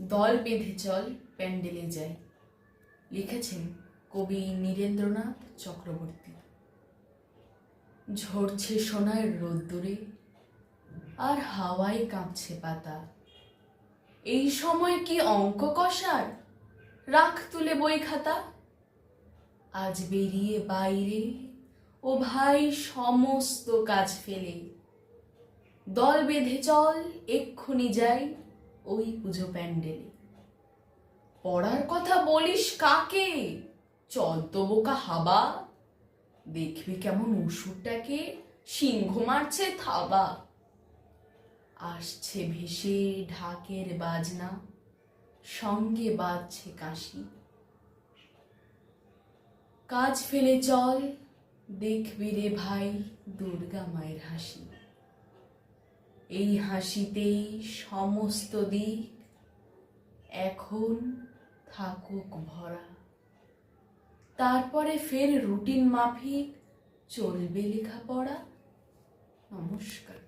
দল বেঁধে চল প্যান্ডেলে যাই লিখেছেন কবি নীরেন্দ্রনাথ চক্রবর্তী। ঝরছে সোনার রোদ্দুরে আর হাওয়ায় কাঁপছে পাতা। এই সময় কি অঙ্ক কষার? রাখ তুলে বই খাতা। আজ বেরিয়ে বাইরে, ও ভাই সমস্ত কাজ ফেলে। দল বেঁধে চল, এক্ষুনি যাই। ওই পুজো প্যান্ডেলে। পড়ার কথা বলিস কাকে? চল তো বোকা হাবা। দেখবি কেমন ওষুধটাকে সিংহ মারছে থাবা। আসছে ভেসে ঢাকের বাজনা, সঙ্গে বাজছে কাশি। কাজ ফেলে চল, দেখবি রে ভাই দুর্গা মায়ের হাসি। এই হাসিতেই সমস্ত দিক এখন থাকুক ভরা। তারপরে ফের রুটিন মাফিক চলবে লেখাপড়া। নমস্কার।